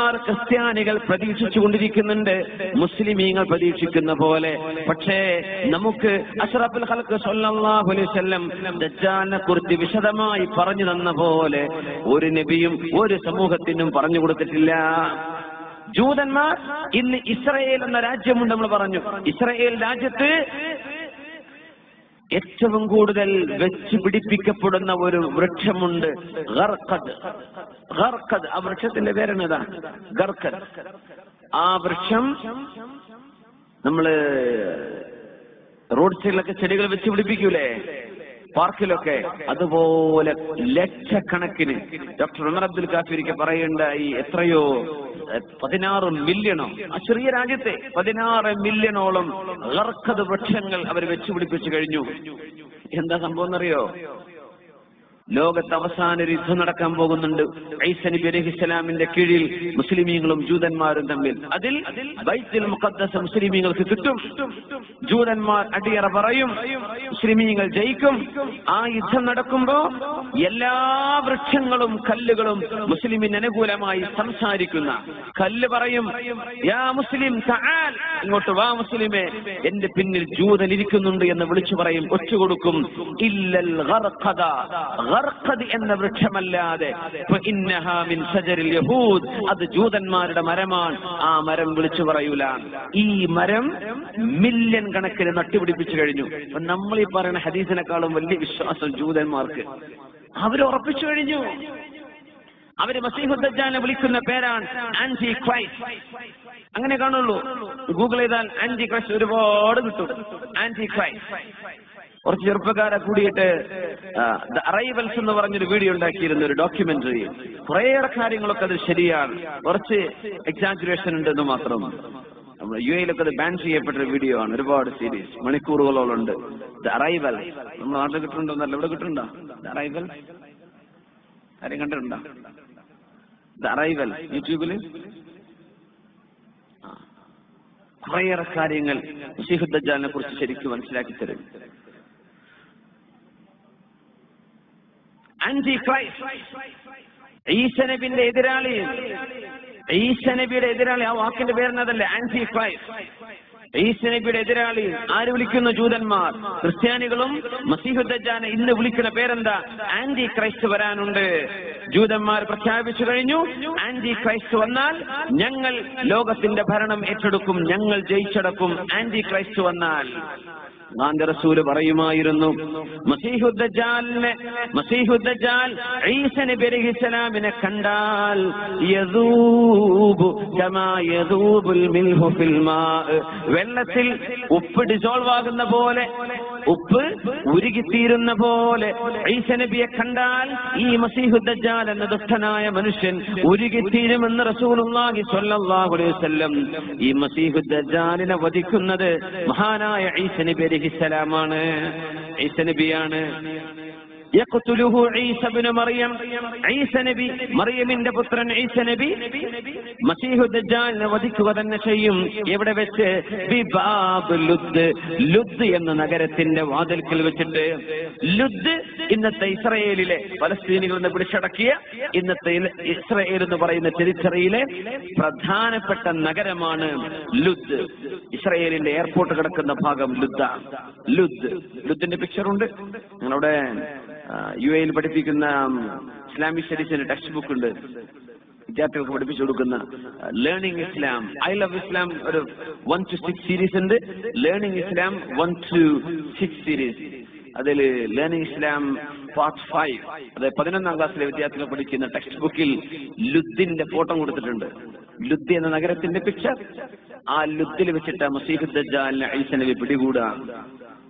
ക്രിസ്ത്യാനികൾ പ്രതീക്ഷിച്ചു കൊണ്ടിരിക്കുന്നുണ്ട് മുസ്ലിമീങ്ങൾ പ്രതീക്ഷിക്കുന്ന പോലെ. പക്ഷേ നമുക്ക് അഷറഫുൽ ഹൽക്ക് വസല്ലം ദജ്ജാലിനെ കുറിച്ച് വിശദമായി പറഞ്ഞു തന്ന പോലെ ഒരു നബിയും ഒരു സമൂഹത്തിനും പറഞ്ഞു കൊടുത്തിട്ടില്ല. ജൂതന്മാർ ഇന്ന് ഇസ്രയേൽ എന്ന രാജ്യമുണ്ട് നമ്മൾ പറഞ്ഞു. ഇസ്രയേൽ രാജ്യത്ത് ഏറ്റവും കൂടുതൽ വെച്ച് പിടിപ്പിക്കപ്പെടുന്ന ഒരു വൃക്ഷമുണ്ട് ആ വൃക്ഷത്തിന്റെ പേരെന്നതാ ഗർഖദ്. ആ വൃക്ഷം നമ്മൾ റോഡ് സൈഡിലൊക്കെ ചെടികൾ വെച്ച് പിടിപ്പിക്കൂലേ? പാർക്കിലൊക്കെ അതുപോലെ ലക്ഷക്കണക്കിന് ഡോക്ടർ ഉമർ അബ്ദുൽ കാഫിരിക്ക് പറയുണ്ടായി എത്രയോ പതിനാറ് മില്യണോ? ആ ചെറിയ രാജ്യത്തെ പതിനാറ് മില്യണോളം വൃക്ഷങ്ങൾ അവർ വെച്ചുപിടിപ്പിച്ചു കഴിഞ്ഞു. എന്താ സംഭവം എന്നറിയോ? ലോകത്ത് അവസാന ഒരു യുദ്ധം നടക്കാൻ പോകുന്നുണ്ട്. ഐസനി നബി ഇസ്ലാമിന്റെ കീഴിൽ മുസ്ലിമീങ്ങളും ജൂതന്മാരും തമ്മിൽ. അതിൽ ബൈത്തുൽ മുഖദ്ദസ് മുസ്ലിമീങ്ങൾക്ക് കിട്ടും. ജൂതന്മാർ അടിയറ പറയും മുസ്ലിമീങ്ങൾ ജയിക്കും. ആ യുദ്ധം നടക്കുമ്പോ എല്ലാ വൃക്ഷങ്ങളും കല്ലുകളും മുസ്ലിമിന് അനുകൂലമായി സംസാരിക്കുന്ന കല്ല് പറയും യാ മുസ്ലിം തആൽ ഇങ്ങോട്ട് വാ മുസ്ലിമേ. എന്റെ പിന്നിൽ ജൂതൻ ഇരിക്കുന്നുണ്ട് എന്ന് വിളിച്ചു പറയും ഒച്ചു കൊടുക്കും. ഇല്ലൽ എന്ന വൃക്ഷമല്ലാതെ. അത് ജൂതന്മാരുടെ മരമാണ്. ആ മരം വിളിച്ചു പറയൂല. ഈ മരം മില്യൺ കണക്കിന് നട്ടുപിടിപ്പിച്ചു കഴിഞ്ഞു. അപ്പൊ നമ്മൾ ഈ പറയുന്ന ഹദീസിനെക്കാളും വലിയ വിശ്വാസം ജൂതന്മാർക്ക്. അവർ ഉറപ്പിച്ചു കഴിഞ്ഞു. അവർ മസീഹുദ്ദാനെ വിളിക്കുന്ന പേരാണ് ആന്റി ക്രൈസ്റ്റ്. അങ്ങനെ കാണുള്ളൂ. ഗൂഗിൾ ചെയ്താൽ ആന്റി ക്രൈസ്റ്റ് ഒരുപാട് കിട്ടും. ആന്റി ക്രൈസ്റ്റ് കുറച്ച് ചെറുപ്പക്കാരെ കൂടിയിട്ട് ദ അറൈവൽസ് എന്ന് പറഞ്ഞൊരു വീഡിയോ ഉണ്ടാക്കിയിരുന്ന ഒരു ഡോക്യുമെന്ററി കുറേയേറെ കാര്യങ്ങളൊക്കെ അത് ശരിയാണ്. കുറച്ച് എക്സാജുറേഷൻ ഉണ്ടെന്ന് മാത്രം. നമ്മൾ യു എയിലൊക്കെ അത് ബാൻ ചെയ്യപ്പെട്ട ഒരു വീഡിയോ ആണ്. ഒരുപാട് സീരീസ് മണിക്കൂറുകളോളം ഉണ്ട് ദ അറൈവൽ നമ്മൾ നാട്ടിൽ കിട്ടുന്നുണ്ടോ ഇവിടെ കിട്ടുന്നുണ്ടോ? ദ അറൈവൽ ആരെയും കണ്ടിട്ടുണ്ടോ? ദ അറൈവൽ യൂട്യൂബിൽ. കുറേയേറെ കാര്യങ്ങൾ മുസീഹുദ്ദാലിനെ കുറിച്ച് ശരിക്കും മനസ്സിലാക്കി തരും. ഈശനബിന്റെ എതിരാളി. ഈശനബിയുടെ എതിരാളി ആ വാക്കിന്റെ പേരെന്നതല്ലേ? ആന്റി ക്രൈസ്റ്റ് ഈശനബിയുടെ എതിരാളി. ആര് വിളിക്കുന്നു? ജൂതന്മാർ. ക്രിസ്ത്യാനികളും മസീഹുദ്ദജാനെ ഇന്ന് വിളിക്കുന്ന പേരെന്താ? ആന്റി ക്രൈസ്റ്റ് വരാനുണ്ട്. ജൂതന്മാർ പ്രഖ്യാപിച്ചു കഴിഞ്ഞു. ആന്റി ക്രൈസ്റ്റ് വന്നാൽ ഞങ്ങൾ ലോകത്തിന്റെ ഭരണം ഏറ്റെടുക്കും ഞങ്ങൾ ജയിച്ചടക്കും ആന്റി ക്രൈസ്റ്റ് വന്നാൽ. ഗാന്ധി റസൂൽ പറയുമായിരുന്നു മസീഹുദ്ദജാലിനെ മസീഹുദ്ദജാൽ ഈസ നബി അലൈഹിസ്സലാമിനെ കണ്ടാൽ വെള്ളത്തിൽ ഉപ്പ് ഡിസോൾവ് ആകുന്ന പോലെ ഉപ്പ് ഉരുകിത്തീരുന്ന പോലെ ഈസ നബിയെ കണ്ടാൽ ഈ മസീഹുദ്ജാൽ എന്ന ദുഷ്ടനായ മനുഷ്യൻ ഉരുകിത്തീരുമെന്ന് റസൂലുള്ളാഹി സ്വല്ലല്ലാഹു അലൈഹി വസല്ലം ഈ മസീഹുദ്ജാലിനെ വധിക്കുന്നത് മഹാനായ ഈസ നബി അലൈഹിസ്സലാമാണ്. മറിയം. ഈസ നബി മറിയമിന്റെ പുത്രൻ ഈസ നബി. മസീഹു ദജ്ജാലിനെ വധിക്കുക തന്നെ ചെയ്യും. എവിടെ വെച്ച്? ലുദ്. ലുദ് എന്ന നഗരത്തിന്റെ വാതിൽക്കൽ വെച്ചിട്ട്. ലുദ് ഇന്നത്തെ ഇസ്രയേലിലെ പലസ്തീനികൾ നിന്ന് പിടിച്ചടക്കിയ ഇന്നത്തെ ഇസ്രയേൽ എന്ന് പറയുന്ന തിരിച്ചറിയിലെ പ്രധാനപ്പെട്ട നഗരമാണ് ലുദ്. ഇസ്രയേലിന്റെ എയർപോർട്ട് കിടക്കുന്ന ഭാഗം ലുദ്ദ ലുദ്. ലുദിന്റെ പിക്ചറുണ്ട് ഞങ്ങളുടെ യു എയിൽ പഠിപ്പിക്കുന്ന ഇസ്ലാമിക് സ്റ്റഡീസിന്റെ ടെക്സ്റ്റ് ബുക്ക് ഉണ്ട്. വിദ്യാർത്ഥികൾക്ക് പഠിപ്പിച്ചു കൊടുക്കുന്ന learning Islam I love Islam ഒരു വൺ ടു സിക്സ് സീരീസ് ഉണ്ട്. Learning Islam one two six series അതിൽ ലേണിംഗ് ഇസ്ലാം പാർട്ട് ഫൈവ് അതായത് പതിനൊന്നാം ക്ലാസ്സിലെ വിദ്യാർത്ഥികൾ പഠിക്കുന്ന ടെക്സ്റ്റ് ബുക്കിൽ ലുദ്ദിന്റെ ഫോട്ടോ കൊടുത്തിട്ടുണ്ട്. ലുദ്ദി എന്ന നഗരത്തിന്റെ പിക്ചർ ആ ലുദ്ദിൽ വെച്ചിട്ട് മസീഹുദ്ദാലിനെ ഐസ നബി പിടികൂടാ.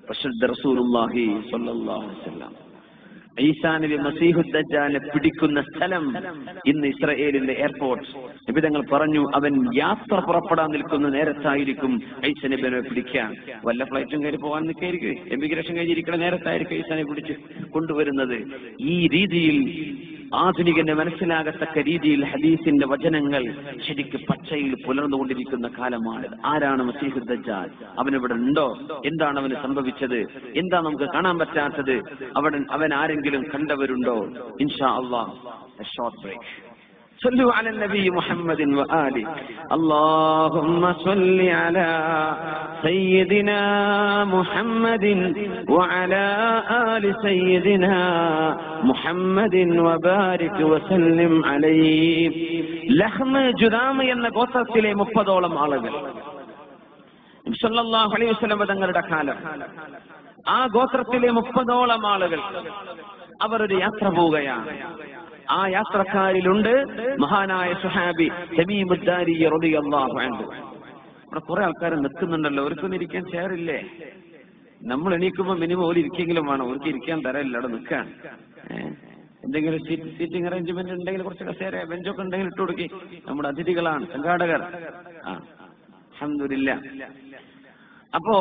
പ്രശുദ്ധ റസൂലുള്ളാഹി സ്വല്ലല്ലാഹു അലൈഹി വസല്ലം. ഈസാ നബി മസീഹുദ്ദാലിനെ പിടിക്കുന്ന സ്ഥലം ഇന്ന് ഇസ്രയേലിന്റെ എയർപോർട്ട് നിബിതങ്ങൾ പറഞ്ഞു അവൻ യാത്ര പുറപ്പെടാൻ നിൽക്കുന്ന നേരത്തായിരിക്കും ഐസനബിനെ പിടിക്കാൻ വല്ല ഫ്ലൈറ്റും കയറി പോകാൻ നിൽക്കായിരിക്കും. എമിഗ്രേഷൻ കഴിഞ്ഞിരിക്കുന്ന നേരത്തായിരിക്കും ഐസാനെ പിടിച്ച് കൊണ്ടുവരുന്നത്. ഈ രീതിയിൽ ആധുനികന് മനസ്സിലാകത്തക്ക രീതിയിൽ ഹദീസിന്റെ വചനങ്ങൾ ശരിക്ക് പച്ചയിൽ പുലർന്നുകൊണ്ടിരിക്കുന്ന കാലമാണ്. ആരാണ് മസീഹുദ്ദാൽ അവൻ ഇവിടെ ഉണ്ടോ? എന്താണ് അവന് സംഭവിച്ചത്? എന്താ നമുക്ക് കാണാൻ പറ്റാത്തത്? അവൻ അവൻ ആരെങ്കിലും കണ്ടവരുണ്ടോ? ഇൻഷാ അള്ളാഹ് ബ്രേക്ക് صلوا على النبي محمد وآله اللهم صل على سيدنا محمد وعلى آل سيدنا محمد وبارك وسلم عليه ലഹ്മ ജുദാമ എന്ന ഗോത്രത്തിലെ മുപ്പതോളം ആളുകൾ സല്ലല്ലാഹു അലൈഹി വസല്ലം തങ്ങളുടെ കാലം ആ ഗോത്രത്തിലെ മുപ്പതോളം ആളുകൾ അവർ ഒരു യാത്ര പോവുകയാണ് ആ യാത്രക്കാരിലുണ്ട് മഹാനായ സുഹാബി തമീമുദ്ദാരി റളിയല്ലാഹു അൻഹു. ഇവിടെ കുറെ ആൾക്കാർ നിൽക്കുന്നുണ്ടല്ലോ. അവർക്കൊന്നും ഇരിക്കാൻ ചേരില്ലേ നമ്മൾ എണീക്കുമ്പോ മിനിമം ഒരു ഇരിക്കെങ്കിലും വേണം. അവർക്ക് ഇരിക്കാൻ തരല്ല അവിടെ നിൽക്കാൻ എന്തെങ്കിലും സീറ്റ് സീറ്റിംഗ് അറേഞ്ച്മെന്റ് ഉണ്ടെങ്കിൽ കുറച്ച് കസേര ബെഞ്ചൊക്കെ ഉണ്ടെങ്കിൽ ഇട്ട് കൊടുക്കി. നമ്മുടെ അതിഥികളാണ് സംഘാടകർ. അൽഹംദുലില്ലാ. അപ്പോ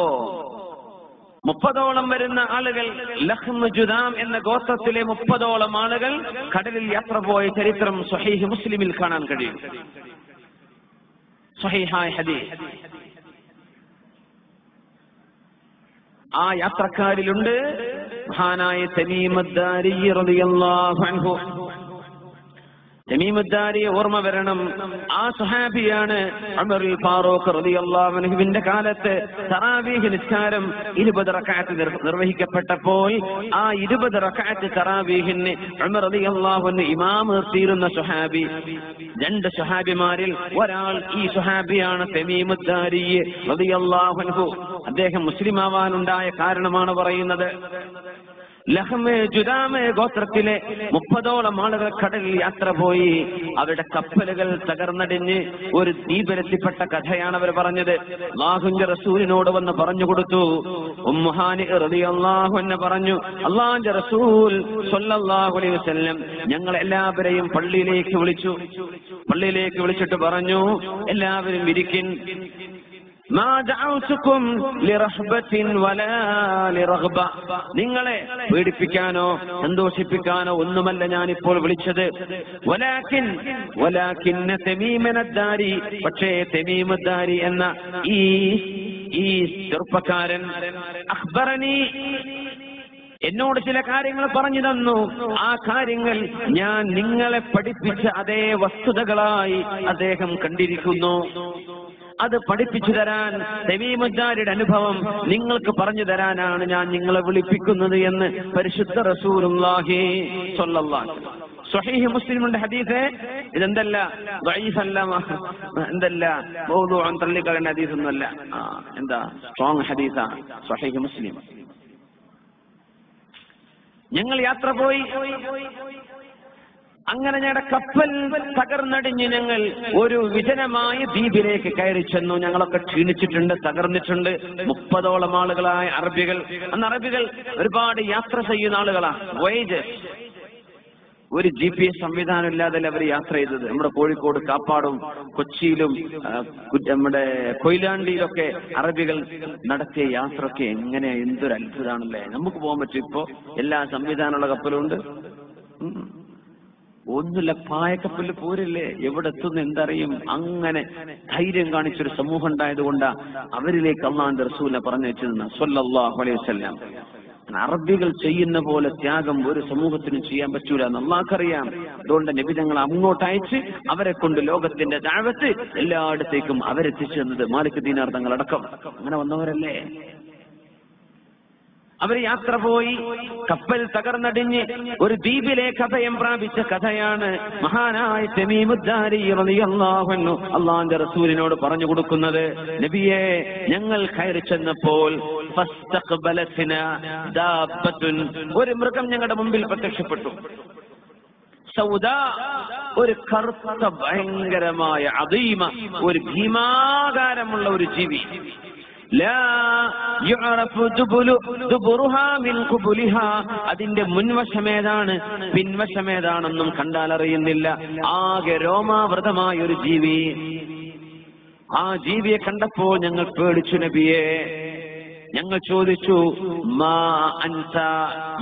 മുപ്പതോളം വരുന്ന ആളുകൾ ലഹ്മ ജുദാം എന്ന ഗോത്രത്തിലെ മുപ്പതോളം ആളുകൾ കടലിൽ യാത്ര പോയ ചരിത്രം സ്വഹീഹ് മുസ്ലിമിൽ കാണാൻ കഴിയും. ഹദീസ്. ആ യാത്രക്കാരിലുണ്ട്. മഹാനായ തമീമദ്ദാരി റളിയല്ലാഹു അൻഹു. തമീമുദ്ദാരിയെ ഓർമ്മ വരണം. ആ സുഹാബിയാണ് അമറിൽ ഫാറൂഖ് റളിയല്ലാഹു അൻഹുവിന്റെ കാലത്ത് തറാവീഹ് നിസ്കാരം ഇരുപത് റക്കാറ്റ് നിർവഹിക്കപ്പെട്ടപ്പോൾ ആ ഇരുപത് റക്കാറ്റ് തറാവീഹിന് അമർ റളിയല്ലാഹു അൻഹു ഇമാം നിർത്തിയിരുന്ന സുഹാബി. രണ്ട് സുഹാബിമാരിൽ ഒരാൾ ഈ സുഹാബിയാണ് തമീമുദ്ദാരി റളിയല്ലാഹു അൻഹു. അദ്ദേഹം മുസ്ലിമാവാനുണ്ടായ കാരണമാണ് പറയുന്നത്. ലഹമേ ജുദാമേ ഗോത്രത്തിലെ മുപ്പതോളം ആളുകൾ കടലിൽ യാത്ര പോയി. അവരുടെ കപ്പലുകൾ തകർന്നടിഞ്ഞ് ഒരു ദ്വീപിലെത്തിപ്പെട്ട കഥയാണ് അവർ പറഞ്ഞത്. അള്ളാഹുന്റെ റസൂലിനോട് വന്ന് പറഞ്ഞു കൊടുത്തു. ഉമ്മുഹാനി അൻഹു പറഞ്ഞു അള്ളാഹുന്റെ റസൂൽ അലൈഹി വസല്ലം ഞങ്ങൾ എല്ലാവരെയും പള്ളിയിലേക്ക് വിളിച്ചു. പള്ളിയിലേക്ക് വിളിച്ചിട്ട് പറഞ്ഞു എല്ലാവരും ഇരിക്കിൻ. നിങ്ങളെ പേടിപ്പിക്കാനോ സന്തോഷിപ്പിക്കാനോ ഒന്നുമല്ല ഞാനിപ്പോൾ വിളിച്ചത്. വലാക്കിൻ വലാക്കിന്ന തെമീമനദ്ദാരി പക്ഷേ തെമീമദ്ദാരി എന്ന ഈ ഈ ചെറുപ്പക്കാരൻ അഖ്ബറനി എന്നോട് ചില കാര്യങ്ങൾ പറഞ്ഞു തന്നു. ആ കാര്യങ്ങൾ ഞാൻ നിങ്ങളെ പഠിപ്പിച്ച അതേ വസ്തുതകളായി അദ്ദേഹം കണ്ടിരിക്കുന്നു. അത് പഠിപ്പിച്ചു തരാൻ തെമീമുദ്ദാരുടെ അനുഭവം നിങ്ങൾക്ക് പറഞ്ഞു തരാനാണ് ഞാൻ നിങ്ങളെ വിളിപ്പിക്കുന്നത് എന്ന് പരിശുദ്ധ അലൈഹി വസല്ലം. സ്വഹീഹ് മുസ്ലിമുണ്ട് ഹദീസ് ഇതെന്തല്ല? ദഈഫല്ല എന്തല്ല? ബൗദ്ധം തള്ളിക്കളയുന്ന ആ, എന്താ? സ്ട്രോങ് ഹദീസാണ് സ്വഹീഹ് മുസ്ലിം. ഞങ്ങൾ യാത്ര പോയി. അങ്ങനെ ഞങ്ങളുടെ കപ്പൽ തകർന്നടിഞ്ഞ് ഞങ്ങൾ ഒരു വിജനമായ ദ്വീപിലേക്ക് കയറി ചെന്നു. ഞങ്ങളൊക്കെ ക്ഷീണിച്ചിട്ടുണ്ട് തകർന്നിട്ടുണ്ട്. മുപ്പതോളം ആളുകളായ അറബികൾ. അന്ന് അറബികൾ ഒരുപാട് യാത്ര ചെയ്യുന്ന ആളുകളാണ് വൈജ്. ഒരു ജി പി എസ് സംവിധാനം ഇല്ലാതെ അവർ യാത്ര ചെയ്തത്? നമ്മുടെ കോഴിക്കോട് കാപ്പാടും കൊച്ചിയിലും നമ്മുടെ കൊയിലാണ്ടിയിലൊക്കെ അറബികൾ നടത്തിയ യാത്രയൊക്കെ എങ്ങനെ എന്തൊരു അത്ഭുതമാണല്ലേ നമുക്ക് പോകാൻ പറ്റും. ഇപ്പോ എല്ലാ സംവിധാനമുള്ള കപ്പലുണ്ട്. ഒന്നുമില്ല പായക്കപ്പല്ല് പോരല്ലേ? എവിടെ എത്തുന്നു എന്തറിയും? അങ്ങനെ ധൈര്യം കാണിച്ചൊരു സമൂഹം ഉണ്ടായതുകൊണ്ടാ അവരിലേക്ക് അള്ളാന്റെ റസൂലിനെ പറഞ്ഞു വെച്ചിരുന്ന സല്ലല്ലാഹു അലൈഹി അറബികൾ ചെയ്യുന്ന പോലെ ത്യാഗം ഒരു സമൂഹത്തിനും ചെയ്യാൻ പറ്റൂല നന്നാക്കറിയാം അതുകൊണ്ട് നബി ഞങ്ങൾ അങ്ങോട്ട് അയച്ച് അവരെ കൊണ്ട് ലോകത്തിന്റെ താഴത്ത് എല്ലായിടത്തേക്കും അവരെത്തിച്ചു തന്നത് മാലിക് ദീനാർ തങ്ങളടക്കം. അങ്ങനെ വന്നവരല്ലേ? അവർ യാത്ര പോയി കപ്പൽ തകർന്നടിഞ്ഞ് ഒരു ദ്വീപിലേക്ക് അഭയം പ്രാപിച്ച കഥയാണ് മഹാനായ അള്ളാന്റെ റസൂലിനോട് പറഞ്ഞു കൊടുക്കുന്നത്. നബിയെ ഞങ്ങൾ കയറി ചെന്നപ്പോൾ ഒരു മൃഗം ഞങ്ങളുടെ മുമ്പിൽ പ്രത്യക്ഷപ്പെട്ടു. സൗദ ഒരു കറുത്ത ഭയങ്കരമായ അതീമ ഒരു ഭീമാകാരമുള്ള ഒരു ജീവി. അതിന്റെ മുൻവശമേതാണ്? പിൻവശമേതാണെന്നും കണ്ടാൽ അറിയുന്നില്ല. ആകെ രോമാവൃതമായ ഒരു ജീവി. ആ ജീവിയെ കണ്ടപ്പോൾ ഞങ്ങൾ പേടിച്ചു നബിയെ. ഞങ്ങൾ ചോദിച്ചു മാ അൻസ?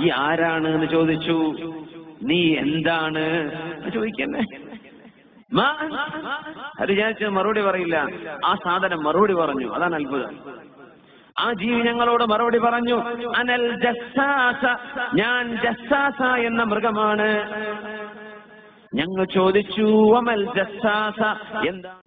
ഈ ആരാണ്? എന്ന് ചോദിച്ചു. നീ എന്താണ്? ചോദിക്കന്നെ? അത് വിചാരിച്ച് മറുപടി പറയില്ല. ആ സാധനം മറുപടി പറഞ്ഞു. അതാണ് അത്ഭുതം. ആ ജീവി ഞങ്ങളോട് മറുപടി പറഞ്ഞു. അനൽ ജസ്സാസ ഞാൻ ജസ്സാസ എന്ന മൃഗമാണ്. ഞങ്ങൾ ചോദിച്ചു അമൽ ജസ്സാസ എന്താണ്